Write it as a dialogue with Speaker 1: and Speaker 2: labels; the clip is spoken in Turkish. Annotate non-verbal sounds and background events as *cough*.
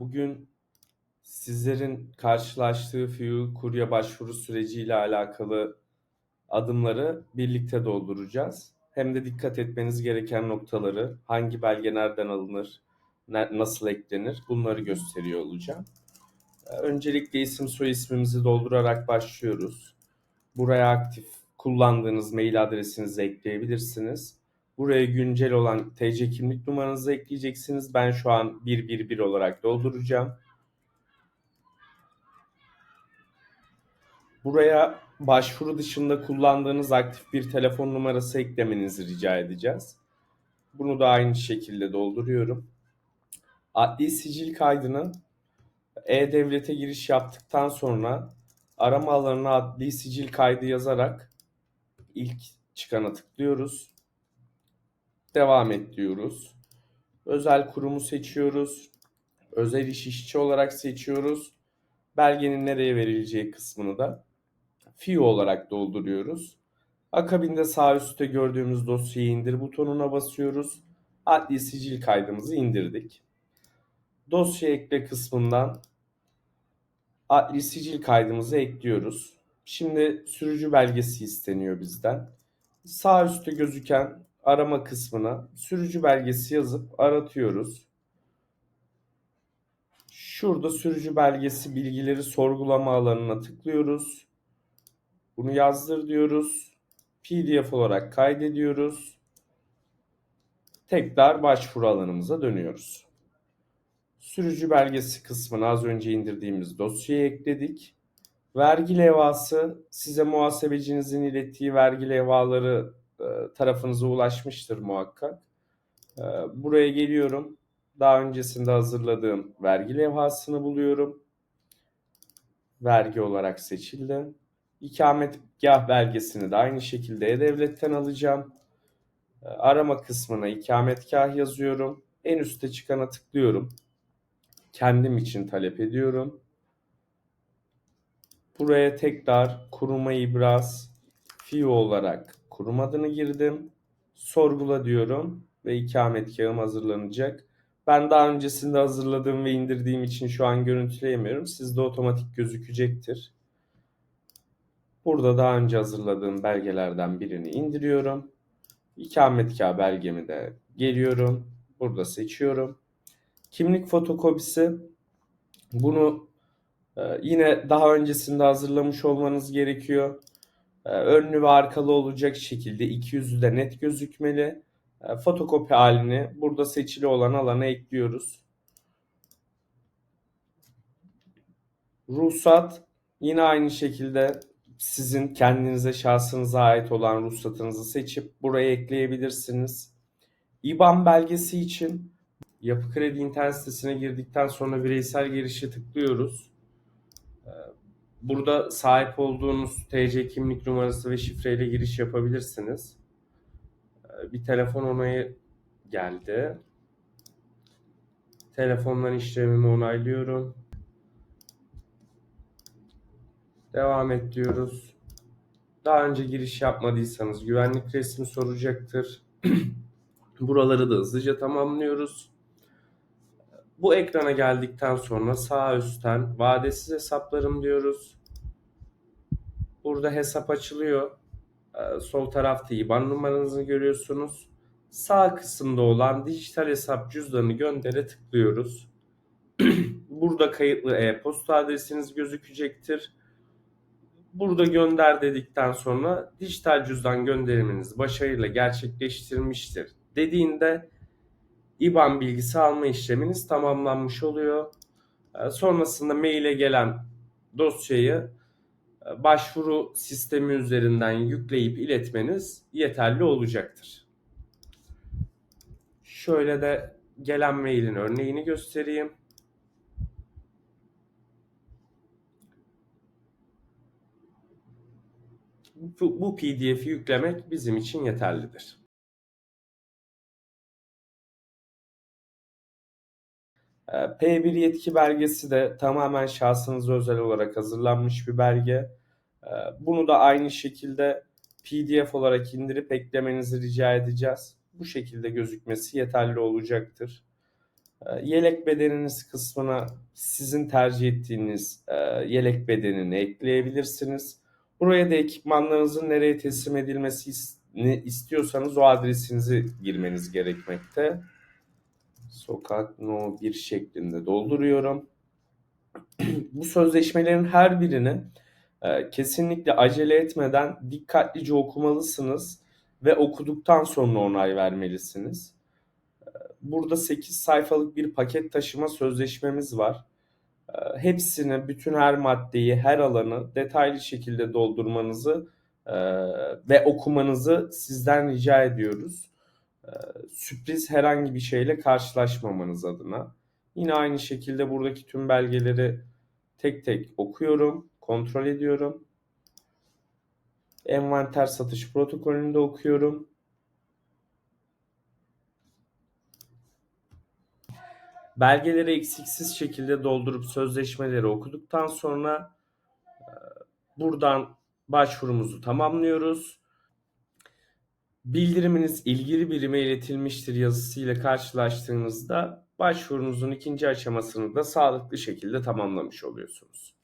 Speaker 1: Bugün sizlerin karşılaştığı FİU kurye başvuru süreciyle alakalı adımları birlikte dolduracağız. Hem de dikkat etmeniz gereken noktaları, hangi belge nereden alınır, nasıl eklenir bunları gösteriyor olacağım. Öncelikle isim soy ismimizi doldurarak başlıyoruz. Buraya aktif kullandığınız mail adresinizi ekleyebilirsiniz. Buraya güncel olan TC kimlik numaranızı ekleyeceksiniz. Ben şu an 111 olarak dolduracağım. Buraya başvuru dışında kullandığınız aktif bir telefon numarası eklemenizi rica edeceğiz. Bunu da aynı şekilde dolduruyorum. Adli sicil kaydını E-Devlet'e giriş yaptıktan sonra arama alanına adli sicil kaydı yazarak ilk çıkana tıklıyoruz. Devam et diyoruz. Özel kurumu seçiyoruz. Özel iş işçi olarak seçiyoruz. Belgenin nereye verileceği kısmını da FİO olarak dolduruyoruz. Akabinde sağ üstte gördüğümüz dosyayı indir butonuna basıyoruz. Adli sicil kaydımızı indirdik. Dosya ekle kısmından adli sicil kaydımızı ekliyoruz. Şimdi sürücü belgesi isteniyor bizden. Sağ üstte gözüken arama kısmına sürücü belgesi yazıp aratıyoruz. Şurada sürücü belgesi bilgileri sorgulama alanına tıklıyoruz. Bunu yazdır diyoruz. PDF olarak kaydediyoruz. Tekrar başvuru alanımıza dönüyoruz. Sürücü belgesi kısmına az önce indirdiğimiz dosyayı ekledik. Vergi levhası size muhasebecinizin ilettiği vergi levhaları tarafınıza ulaşmıştır muhakkak. E, buraya geliyorum. Daha öncesinde hazırladığım vergi levhasını buluyorum. Vergi olarak seçildi. İkametgah belgesini de aynı şekilde E-Devlet'ten alacağım. E, arama kısmına ikametgah yazıyorum. En üstte çıkana tıklıyorum. Kendim için talep ediyorum. Buraya tekrar kuruma ibraz FİO olarak kurum adını girdim. Sorgula diyorum ve ikametgahım hazırlanacak. Ben daha öncesinde hazırladığım ve indirdiğim için şu an görüntüleyemiyorum. Sizde otomatik gözükecektir. Burada daha önce hazırladığım belgelerden birini indiriyorum. İkametgah belgemi de geliyorum. Burada seçiyorum. Kimlik fotokopisi. Bunu e, yine daha öncesinde hazırlamış olmanız gerekiyor. E, önlü ve arkalı olacak şekilde iki yüzü de net gözükmeli. E, fotokopi halini burada seçili olan alana ekliyoruz. Ruhsat yine aynı şekilde sizin kendinize şahsınıza ait olan ruhsatınızı seçip buraya ekleyebilirsiniz. IBAN belgesi için Yapı Kredi internet sitesine girdikten sonra bireysel girişe tıklıyoruz. Burada sahip olduğunuz TC kimlik numarası ve şifreyle giriş yapabilirsiniz. Ee, bir telefon onayı geldi. Telefondan işlemimi onaylıyorum. Devam et diyoruz. Daha önce giriş yapmadıysanız güvenlik resmi soracaktır. *clears throat* Buraları da hızlıca tamamlıyoruz. Bu ekrana geldikten sonra sağ üstten vadesiz hesaplarım diyoruz. Burada hesap açılıyor. Ee, sol tarafta IBAN numaranızı görüyorsunuz. Sağ kısımda olan dijital hesap cüzdanı göndere tıklıyoruz. *clears throat* Burada kayıtlı e-posta adresiniz gözükecektir. Burada gönder dedikten sonra dijital cüzdan gönderiminiz başarıyla gerçekleştirmiştir dediğinde IBAN bilgisi alma işleminiz tamamlanmış oluyor. Ee, sonrasında maile gelen dosyayı e, başvuru sistemi üzerinden yükleyip iletmeniz yeterli olacaktır. Şöyle de gelen mailin örneğini göstereyim. Bu, bu PDF'i yüklemek bizim için yeterlidir. P1 yetki belgesi de tamamen şahsınıza özel olarak hazırlanmış bir belge. Ee, bunu da aynı şekilde PDF olarak indirip eklemenizi rica edeceğiz. Bu şekilde gözükmesi yeterli olacaktır. E, Yelek bedeniniz kısmına sizin tercih ettiğiniz e, yelek bedenini ekleyebilirsiniz. Buraya da ekipmanlarınızın nereye teslim edilmesini istiyorsanız o adresinizi girmeniz gerekmekte. Sokak No 1 şeklinde dolduruyorum. *clears throat* Bu sözleşmelerin her birini e, kesinlikle acele etmeden dikkatlice okumalısınız ve okuduktan sonra onay vermelisiniz. E, Burada 8 sayfalık bir paket taşıma sözleşmemiz var. E, Hepsini, bütün her maddeyi, her alanı detaylı şekilde doldurmanızı e, ve okumanızı sizden rica ediyoruz. E, Sürpriz herhangi bir şeyle karşılaşmamanız adına. Yine aynı şekilde buradaki tüm belgeleri tek tek okuyorum, kontrol ediyorum. Envanter satış protokolünü de okuyorum. Belgeleri eksiksiz şekilde doldurup sözleşmeleri okuduktan sonra e, buradan başvurumuzu tamamlıyoruz. Bildiriminiz ilgili birime iletilmiştir yazısıyla karşılaştığınızda başvurunuzun ikinci aşamasını da sağlıklı şekilde tamamlamış oluyorsunuz.